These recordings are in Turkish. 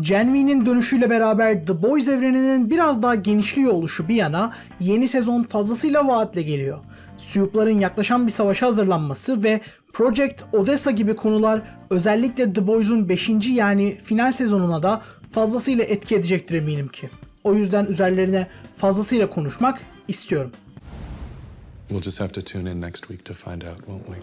Gen dönüşüyle beraber The Boys evreninin biraz daha genişliyor oluşu bir yana yeni sezon fazlasıyla vaatle geliyor. Soup'ların yaklaşan bir savaşa hazırlanması ve Project Odessa gibi konular özellikle The Boys'un 5. yani final sezonuna da fazlasıyla etki edecektir eminim ki. O yüzden üzerlerine fazlasıyla konuşmak istiyorum. We'll just have to tune in next week to find out, won't we?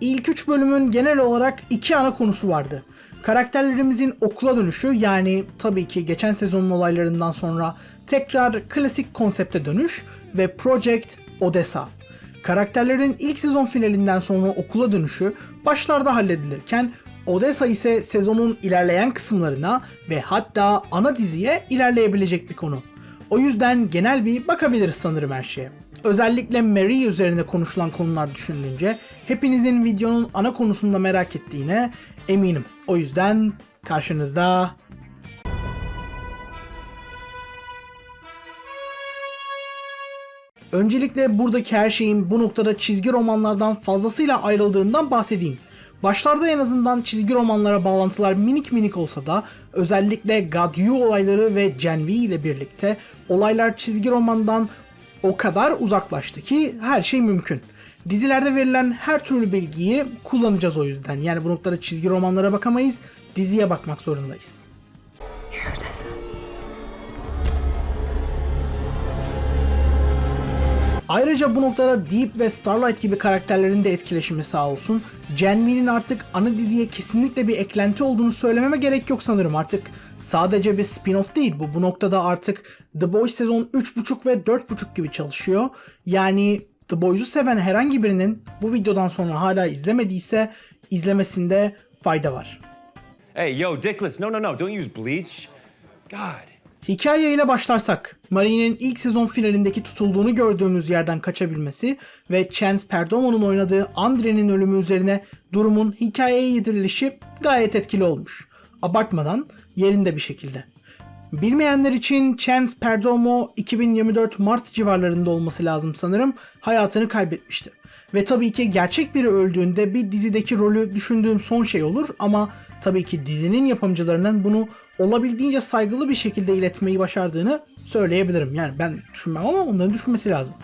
İlk üç bölümün genel olarak iki ana konusu vardı. Karakterlerimizin okula dönüşü yani tabii ki geçen sezonun olaylarından sonra tekrar klasik konsepte dönüş ve Project Odessa. Karakterlerin ilk sezon finalinden sonra okula dönüşü başlarda halledilirken Odessa ise sezonun ilerleyen kısımlarına ve hatta ana diziye ilerleyebilecek bir konu. O yüzden genel bir bakabiliriz sanırım her şeye. Özellikle Mary üzerine konuşulan konular düşünülünce hepinizin videonun ana konusunda merak ettiğine eminim. O yüzden karşınızda Öncelikle buradaki her şeyin bu noktada çizgi romanlardan fazlasıyla ayrıldığından bahsedeyim. Başlarda en azından çizgi romanlara bağlantılar minik minik olsa da özellikle God You olayları ve Gen V ile birlikte olaylar çizgi romandan o kadar uzaklaştı ki her şey mümkün. Dizilerde verilen her türlü bilgiyi kullanacağız o yüzden. Yani bu noktada çizgi romanlara bakamayız, diziye bakmak zorundayız. Ayrıca bu noktada Deep ve Starlight gibi karakterlerin de etkileşimi sağ olsun. Gen V'nin artık ana diziye kesinlikle bir eklenti olduğunu söylememe gerek yok sanırım. Artık sadece bir spin-off değil bu. Bu noktada artık The Boys sezon 3.5 ve 4.5 gibi çalışıyor. Yani The Boys'u seven herhangi birinin bu videodan sonra hala izlemediyse izlemesinde fayda var. Hey, yo, Dickless, no, no, no, don't use bleach. God. Hikayeyle başlarsak, Marie'nin ilk sezon finalindeki tutulduğunu gördüğümüz yerden kaçabilmesi ve Chance Perdomo'nun oynadığı Andre'nin ölümü üzerine durumun hikayeye yedirilişi gayet etkili olmuş. Abartmadan yerinde bir şekilde. Bilmeyenler için Chance Perdomo 2024 Mart civarlarında olması lazım sanırım hayatını kaybetmişti. Ve tabii ki gerçek biri öldüğünde bir dizideki rolü düşündüğüm son şey olur ama tabii ki dizinin yapımcılarının bunu olabildiğince saygılı bir şekilde iletmeyi başardığını söyleyebilirim. Yani ben düşünmem ama onların düşünmesi lazım.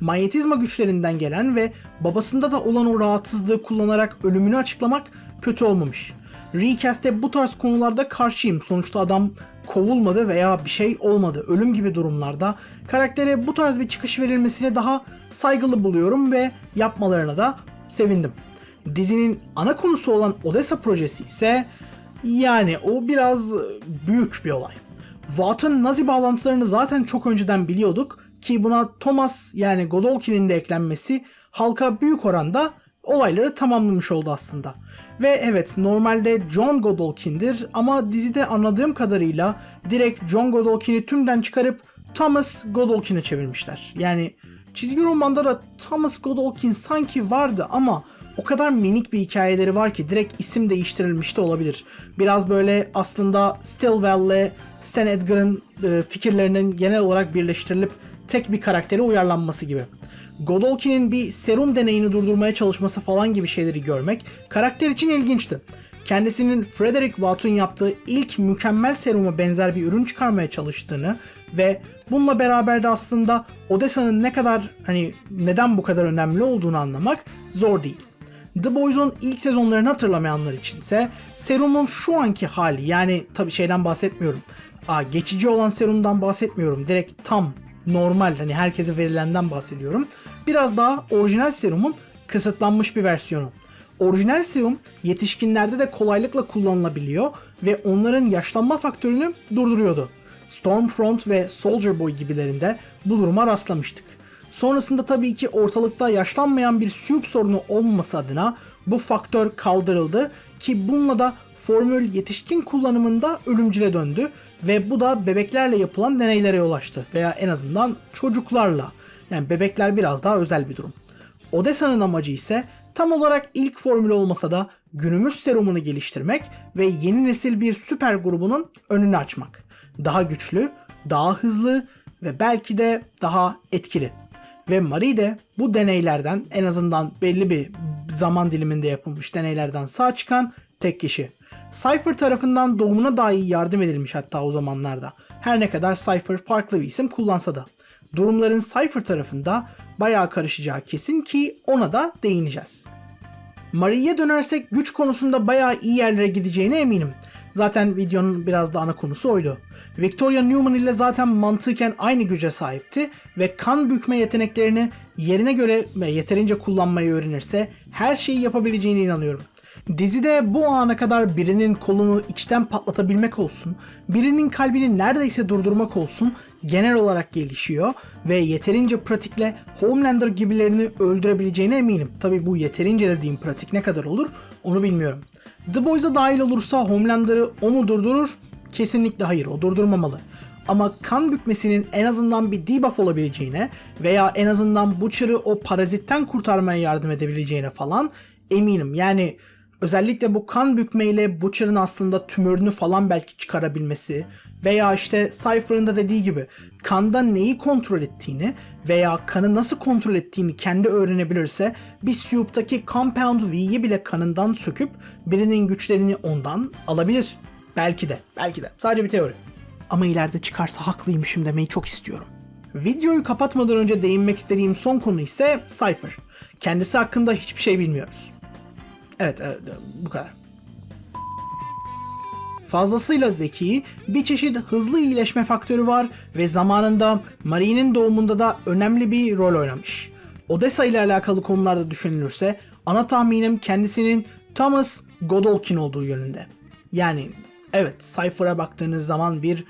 Manyetizma güçlerinden gelen ve babasında da olan o rahatsızlığı kullanarak ölümünü açıklamak kötü olmamış. Recast'te bu tarz konularda karşıyım. Sonuçta adam kovulmadı veya bir şey olmadı. Ölüm gibi durumlarda karaktere bu tarz bir çıkış verilmesine daha saygılı buluyorum ve yapmalarına da sevindim. Dizinin ana konusu olan Odessa projesi ise yani o biraz büyük bir olay. Vaught'ın Nazi bağlantılarını zaten çok önceden biliyorduk ki buna Thomas yani Godolkin'in de eklenmesi halka büyük oranda olayları tamamlamış oldu aslında. Ve evet normalde John Godolkin'dir ama dizide anladığım kadarıyla direkt John Godolkin'i tümden çıkarıp Thomas Godolkin'e çevirmişler. Yani çizgi romanda da Thomas Godolkin sanki vardı ama o kadar minik bir hikayeleri var ki direkt isim değiştirilmiş de olabilir. Biraz böyle aslında Stillwell'le Stan Edgar'ın e, fikirlerinin genel olarak birleştirilip tek bir karaktere uyarlanması gibi. Godolkin'in bir serum deneyini durdurmaya çalışması falan gibi şeyleri görmek karakter için ilginçti. Kendisinin Frederick Watt'un yaptığı ilk mükemmel seruma benzer bir ürün çıkarmaya çalıştığını ve bununla beraber de aslında Odessa'nın ne kadar hani neden bu kadar önemli olduğunu anlamak zor değil. The Boys'un ilk sezonlarını hatırlamayanlar içinse serumun şu anki hali yani tabi şeyden bahsetmiyorum. Aa, geçici olan serumdan bahsetmiyorum. Direkt tam normal hani herkese verilenden bahsediyorum. Biraz daha orijinal serumun kısıtlanmış bir versiyonu. Orijinal serum yetişkinlerde de kolaylıkla kullanılabiliyor ve onların yaşlanma faktörünü durduruyordu. Stormfront ve Soldier Boy gibilerinde bu duruma rastlamıştık. Sonrasında tabii ki ortalıkta yaşlanmayan bir soup sorunu olmaması adına bu faktör kaldırıldı ki bununla da formül yetişkin kullanımında ölümcüle döndü ve bu da bebeklerle yapılan deneylere yol açtı veya en azından çocuklarla. Yani bebekler biraz daha özel bir durum. Odessa'nın amacı ise tam olarak ilk formül olmasa da günümüz serumunu geliştirmek ve yeni nesil bir süper grubunun önünü açmak. Daha güçlü, daha hızlı ve belki de daha etkili. Ve Marie de bu deneylerden en azından belli bir zaman diliminde yapılmış deneylerden sağ çıkan tek kişi. Cypher tarafından doğumuna dahi yardım edilmiş hatta o zamanlarda. Her ne kadar Cypher farklı bir isim kullansa da. Durumların Cypher tarafında bayağı karışacağı kesin ki ona da değineceğiz. Maria'ya dönersek güç konusunda bayağı iyi yerlere gideceğine eminim. Zaten videonun biraz da ana konusu oydu. Victoria Newman ile zaten mantıken aynı güce sahipti ve kan bükme yeteneklerini yerine göre ve yeterince kullanmayı öğrenirse her şeyi yapabileceğine inanıyorum. Dizide bu ana kadar birinin kolunu içten patlatabilmek olsun, birinin kalbini neredeyse durdurmak olsun genel olarak gelişiyor ve yeterince pratikle Homelander gibilerini öldürebileceğine eminim. Tabi bu yeterince dediğim pratik ne kadar olur onu bilmiyorum. The Boys'a dahil olursa Homelander'ı o mu durdurur? Kesinlikle hayır o durdurmamalı. Ama kan bükmesinin en azından bir debuff olabileceğine veya en azından Butcher'ı o parazitten kurtarmaya yardım edebileceğine falan eminim. Yani özellikle bu kan bükmeyle Butcher'ın aslında tümörünü falan belki çıkarabilmesi veya işte Cypher'ın da dediği gibi kanda neyi kontrol ettiğini veya kanı nasıl kontrol ettiğini kendi öğrenebilirse bir Soup'taki Compound V'yi bile kanından söküp birinin güçlerini ondan alabilir. Belki de, belki de. Sadece bir teori. Ama ileride çıkarsa haklıymışım demeyi çok istiyorum. Videoyu kapatmadan önce değinmek istediğim son konu ise Cypher. Kendisi hakkında hiçbir şey bilmiyoruz. Evet, evet bu kadar. Fazlasıyla zeki, bir çeşit hızlı iyileşme faktörü var ve zamanında Marie'nin doğumunda da önemli bir rol oynamış. Odessa ile alakalı konularda düşünülürse ana tahminim kendisinin Thomas Godolkin olduğu yönünde. Yani evet Cypher'a baktığınız zaman bir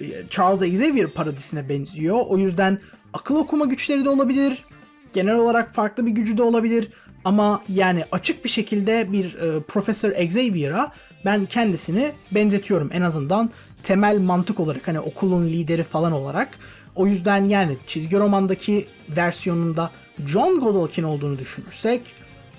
e, Charles Xavier parodisine benziyor. O yüzden akıl okuma güçleri de olabilir. Genel olarak farklı bir gücü de olabilir. Ama yani açık bir şekilde bir e, Profesör Xavier'a ben kendisini benzetiyorum en azından temel mantık olarak hani okulun lideri falan olarak. O yüzden yani çizgi romandaki versiyonunda John Godolkin olduğunu düşünürsek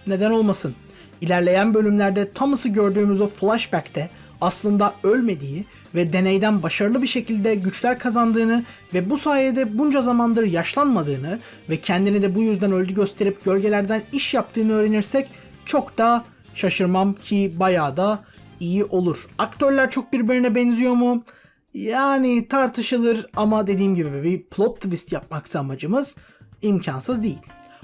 neden olmasın? İlerleyen bölümlerde Thomas'ı gördüğümüz o flashback'te aslında ölmediği ve deneyden başarılı bir şekilde güçler kazandığını ve bu sayede bunca zamandır yaşlanmadığını ve kendini de bu yüzden öldü gösterip gölgelerden iş yaptığını öğrenirsek çok da şaşırmam ki bayağı da iyi olur. Aktörler çok birbirine benziyor mu? Yani tartışılır ama dediğim gibi bir plot twist yapmaksa amacımız imkansız değil.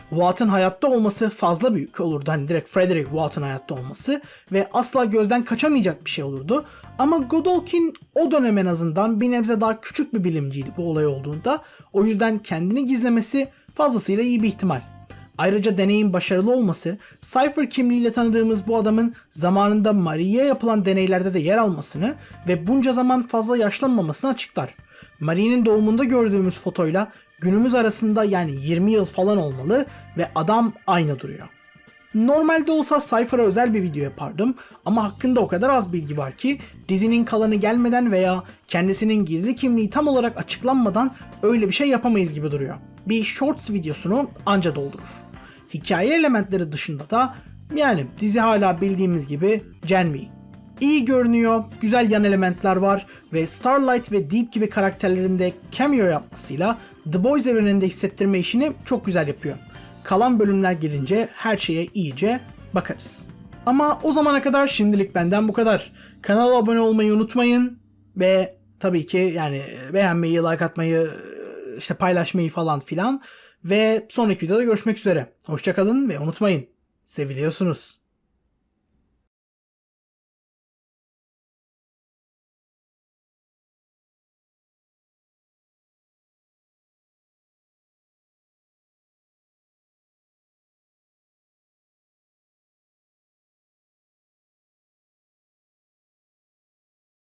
Watt'ın hayatta olması fazla büyük olurdu. Hani direkt Frederick Watt'ın hayatta olması ve asla gözden kaçamayacak bir şey olurdu. Ama Godolkin o dönem en azından bir nebze daha küçük bir bilimciydi bu olay olduğunda. O yüzden kendini gizlemesi fazlasıyla iyi bir ihtimal. Ayrıca deneyin başarılı olması, Cypher kimliğiyle tanıdığımız bu adamın zamanında Maria'ya yapılan deneylerde de yer almasını ve bunca zaman fazla yaşlanmamasını açıklar. Marie'nin doğumunda gördüğümüz fotoyla günümüz arasında yani 20 yıl falan olmalı ve adam aynı duruyor. Normalde olsa Cypher'a özel bir video yapardım ama hakkında o kadar az bilgi var ki dizinin kalanı gelmeden veya kendisinin gizli kimliği tam olarak açıklanmadan öyle bir şey yapamayız gibi duruyor. Bir shorts videosunu anca doldurur. Hikaye elementleri dışında da yani dizi hala bildiğimiz gibi Gen V. İyi görünüyor, güzel yan elementler var ve Starlight ve Deep gibi karakterlerinde cameo yapmasıyla The Boys evreninde hissettirme işini çok güzel yapıyor. Kalan bölümler gelince her şeye iyice bakarız. Ama o zamana kadar şimdilik benden bu kadar. Kanala abone olmayı unutmayın ve tabii ki yani beğenmeyi, like atmayı, işte paylaşmayı falan filan ve sonraki videoda görüşmek üzere. Hoşçakalın ve unutmayın seviliyorsunuz.